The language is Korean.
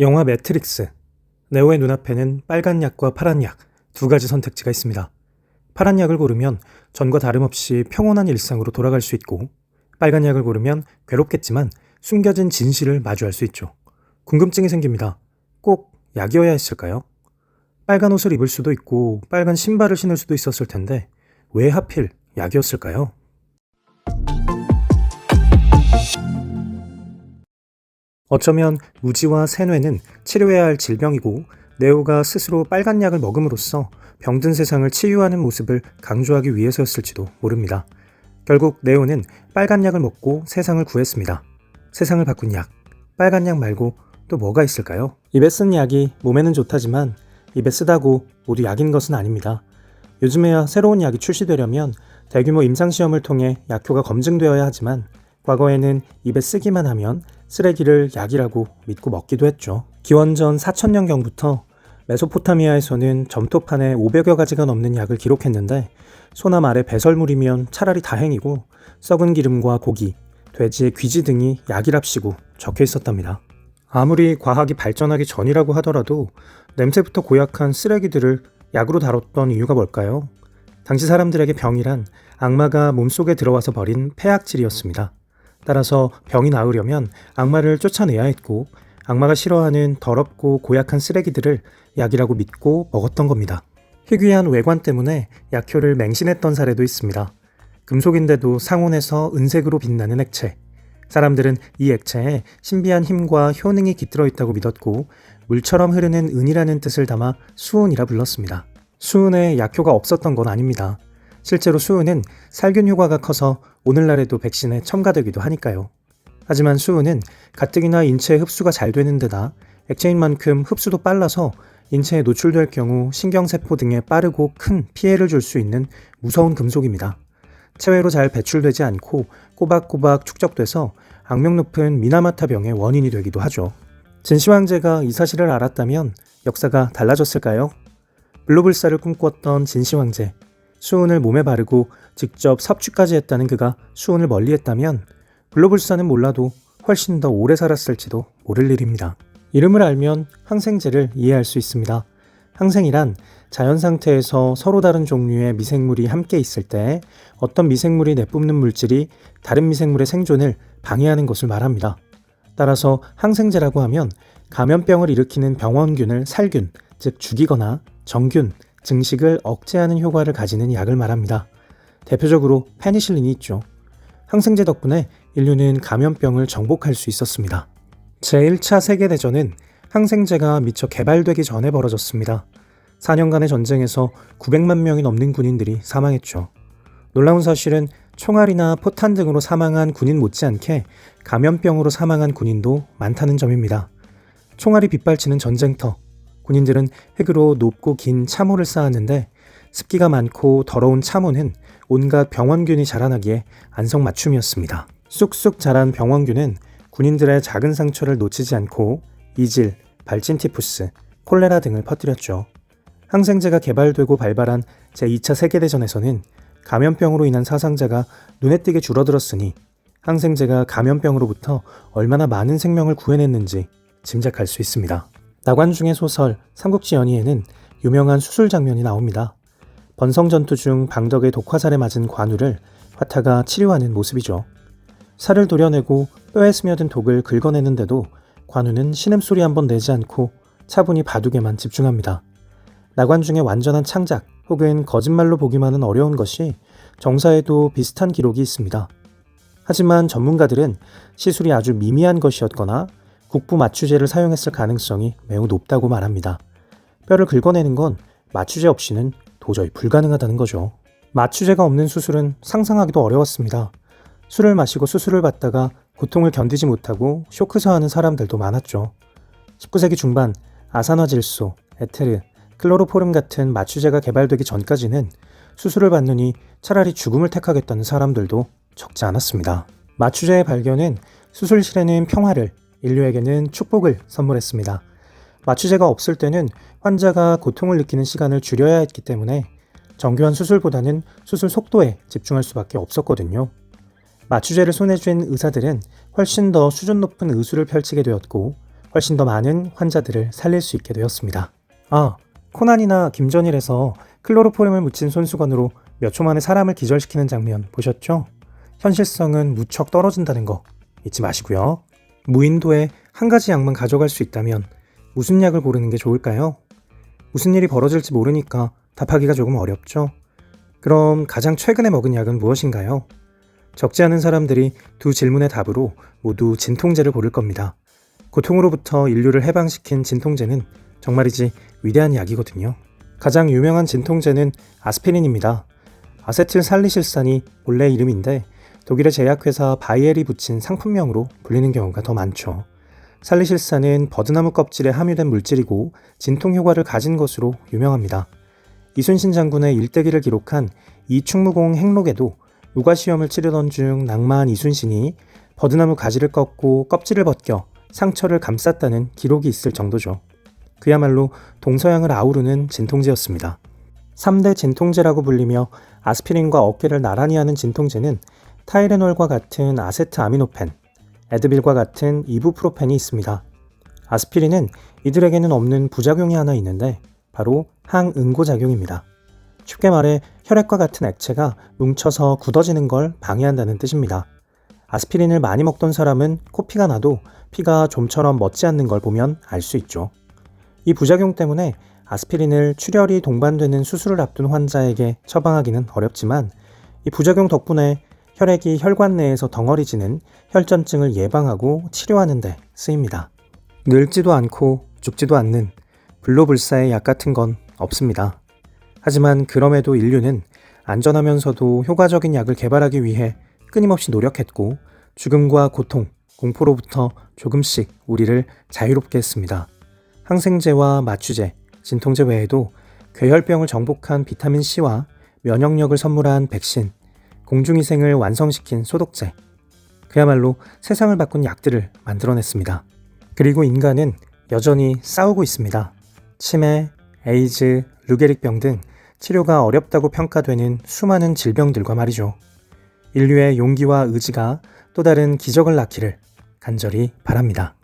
영화 매트릭스. 네오의 눈앞에는 빨간 약과 파란 약 두 가지 선택지가 있습니다. 파란 약을 고르면 전과 다름없이 평온한 일상으로 돌아갈 수 있고, 빨간 약을 고르면 괴롭겠지만 숨겨진 진실을 마주할 수 있죠. 궁금증이 생깁니다. 꼭 약이어야 했을까요? 빨간 옷을 입을 수도 있고, 빨간 신발을 신을 수도 있었을 텐데, 왜 하필 약이었을까요? 어쩌면 무지와 세뇌는 치료해야 할 질병이고 네오가 스스로 빨간 약을 먹음으로써 병든 세상을 치유하는 모습을 강조하기 위해서였을지도 모릅니다. 결국 네오는 빨간 약을 먹고 세상을 구했습니다. 세상을 바꾼 약, 빨간 약 말고 또 뭐가 있을까요? 입에 쓴 약이 몸에는 좋다지만 입에 쓰다고 모두 약인 것은 아닙니다. 요즘에야 새로운 약이 출시되려면 대규모 임상시험을 통해 약효가 검증되어야 하지만 과거에는 입에 쓰기만 하면 쓰레기를 약이라고 믿고 먹기도 했죠. 기원전 4천년경부터 메소포타미아에서는 점토판에 500여 가지가 넘는 약을 기록했는데 소나 말의 배설물이면 차라리 다행이고 썩은 기름과 고기, 돼지의 귀지 등이 약이랍시고 적혀 있었답니다. 아무리 과학이 발전하기 전이라고 하더라도 냄새부터 고약한 쓰레기들을 약으로 다뤘던 이유가 뭘까요? 당시 사람들에게 병이란 악마가 몸속에 들어와서 버린 폐악질이었습니다. 따라서 병이 나으려면 악마를 쫓아내야 했고 악마가 싫어하는 더럽고 고약한 쓰레기들을 약이라고 믿고 먹었던 겁니다. 희귀한 외관 때문에 약효를 맹신했던 사례도 있습니다. 금속인데도 상온에서 은색으로 빛나는 액체. 사람들은 이 액체에 신비한 힘과 효능이 깃들어 있다고 믿었고 물처럼 흐르는 은이라는 뜻을 담아 수은이라 불렀습니다. 수은에 약효가 없었던 건 아닙니다. 실제로 수은은 살균 효과가 커서 오늘날에도 백신에 첨가되기도 하니까요. 하지만 수은은 가뜩이나 인체에 흡수가 잘 되는 데다 액체인 만큼 흡수도 빨라서 인체에 노출될 경우 신경세포 등에 빠르고 큰 피해를 줄 수 있는 무서운 금속입니다. 체외로 잘 배출되지 않고 꼬박꼬박 축적돼서 악명 높은 미나마타 병의 원인이 되기도 하죠. 진시 황제가 이 사실을 알았다면 역사가 달라졌을까요? 블로불사를 꿈꿨던 진시 황제. 수은을 몸에 바르고 직접 섭취까지 했다는 그가 수은을 멀리했다면 블로불사는 몰라도 훨씬 더 오래 살았을지도 모를 일입니다. 이름을 알면 항생제를 이해할 수 있습니다. 항생이란 자연 상태에서 서로 다른 종류의 미생물이 함께 있을 때 어떤 미생물이 내뿜는 물질이 다른 미생물의 생존을 방해하는 것을 말합니다. 따라서 항생제라고 하면 감염병을 일으키는 병원균을 살균, 즉 죽이거나 정균, 증식을 억제하는 효과를 가지는 약을 말합니다. 대표적으로 페니실린이 있죠. 항생제 덕분에 인류는 감염병을 정복할 수 있었습니다. 제1차 세계대전은 항생제가 미처 개발되기 전에 벌어졌습니다. 4년간의 전쟁에서 900만 명이 넘는 군인들이 사망했죠. 놀라운 사실은 총알이나 포탄 등으로 사망한 군인 못지않게 감염병으로 사망한 군인도 많다는 점입니다. 총알이 빗발치는 전쟁터, 군인들은 흙으로 높고 긴 참호를 쌓았는데 습기가 많고 더러운 참호는 온갖 병원균이 자라나기에 안성맞춤이었습니다. 쑥쑥 자란 병원균은 군인들의 작은 상처를 놓치지 않고 이질, 발진티푸스, 콜레라 등을 퍼뜨렸죠. 항생제가 개발되고 발발한 제2차 세계대전에서는 감염병으로 인한 사상자가 눈에 띄게 줄어들었으니 항생제가 감염병으로부터 얼마나 많은 생명을 구해냈는지 짐작할 수 있습니다. 나관중의 소설 삼국지 연의에는 유명한 수술 장면이 나옵니다. 번성 전투 중 방덕의 독화살에 맞은 관우를 화타가 치료하는 모습이죠. 살을 도려내고 뼈에 스며든 독을 긁어내는데도 관우는 신음소리 한번 내지 않고 차분히 바둑에만 집중합니다. 나관중의 완전한 창작 혹은 거짓말로 보기만은 어려운 것이 정사에도 비슷한 기록이 있습니다. 하지만 전문가들은 시술이 아주 미미한 것이었거나 국부 마취제를 사용했을 가능성이 매우 높다고 말합니다. 뼈를 긁어내는 건 마취제 없이는 도저히 불가능하다는 거죠. 마취제가 없는 수술은 상상하기도 어려웠습니다. 술을 마시고 수술을 받다가 고통을 견디지 못하고 쇼크서하는 사람들도 많았죠. 19세기 중반 아산화질소, 에테르, 클로로포름 같은 마취제가 개발되기 전까지는 수술을 받느니 차라리 죽음을 택하겠다는 사람들도 적지 않았습니다. 마취제의 발견은 수술실에는 평화를, 인류에게는 축복을 선물했습니다. 마취제가 없을 때는 환자가 고통을 느끼는 시간을 줄여야 했기 때문에 정교한 수술보다는 수술 속도에 집중할 수밖에 없었거든요. 마취제를 손에 쥔 의사들은 훨씬 더 수준 높은 의술을 펼치게 되었고 훨씬 더 많은 환자들을 살릴 수 있게 되었습니다. 아, 코난이나 김전일에서 클로로포름을 묻힌 손수건으로 몇 초 만에 사람을 기절시키는 장면 보셨죠? 현실성은 무척 떨어진다는 거 잊지 마시고요. 무인도에 한 가지 약만 가져갈 수 있다면 무슨 약을 고르는 게 좋을까요? 무슨 일이 벌어질지 모르니까 답하기가 조금 어렵죠. 그럼 가장 최근에 먹은 약은 무엇인가요? 적지 않은 사람들이 두 질문의 답으로 모두 진통제를 고를 겁니다. 고통으로부터 인류를 해방시킨 진통제는 정말이지 위대한 약이거든요. 가장 유명한 진통제는 아스피린입니다. 아세틸 살리실산이 본래 이름인데 독일의 제약회사 바이엘이 붙인 상품명으로 불리는 경우가 더 많죠. 살리실산은 버드나무 껍질에 함유된 물질이고 진통 효과를 가진 것으로 유명합니다. 이순신 장군의 일대기를 기록한 이충무공 행록에도 무과 시험을 치르던 중 낭만 이순신이 버드나무 가지를 꺾고 껍질을 벗겨 상처를 감쌌다는 기록이 있을 정도죠. 그야말로 동서양을 아우르는 진통제였습니다. 3대 진통제라고 불리며 아스피린과 어깨를 나란히 하는 진통제는 타이레놀과 같은 아세트 아미노펜, 에드빌과 같은 이부프로펜이 있습니다. 아스피린은 이들에게는 없는 부작용이 하나 있는데 바로 항응고작용입니다. 쉽게 말해 혈액과 같은 액체가 뭉쳐서 굳어지는 걸 방해한다는 뜻입니다. 아스피린을 많이 먹던 사람은 코피가 나도 피가 좀처럼 멎지 않는 걸 보면 알 수 있죠. 이 부작용 때문에 아스피린을 출혈이 동반되는 수술을 앞둔 환자에게 처방하기는 어렵지만 이 부작용 덕분에 혈액이 혈관 내에서 덩어리지는 혈전증을 예방하고 치료하는 데 쓰입니다. 늙지도 않고 죽지도 않는 불로불사의 약 같은 건 없습니다. 하지만 그럼에도 인류는 안전하면서도 효과적인 약을 개발하기 위해 끊임없이 노력했고 죽음과 고통, 공포로부터 조금씩 우리를 자유롭게 했습니다. 항생제와 마취제, 진통제 외에도 괴혈병을 정복한 비타민C와 면역력을 선물한 백신, 공중위생을 완성시킨 소독제, 그야말로 세상을 바꾼 약들을 만들어냈습니다. 그리고 인간은 여전히 싸우고 있습니다. 치매, 에이즈, 루게릭병 등 치료가 어렵다고 평가되는 수많은 질병들과 말이죠. 인류의 용기와 의지가 또 다른 기적을 낳기를 간절히 바랍니다.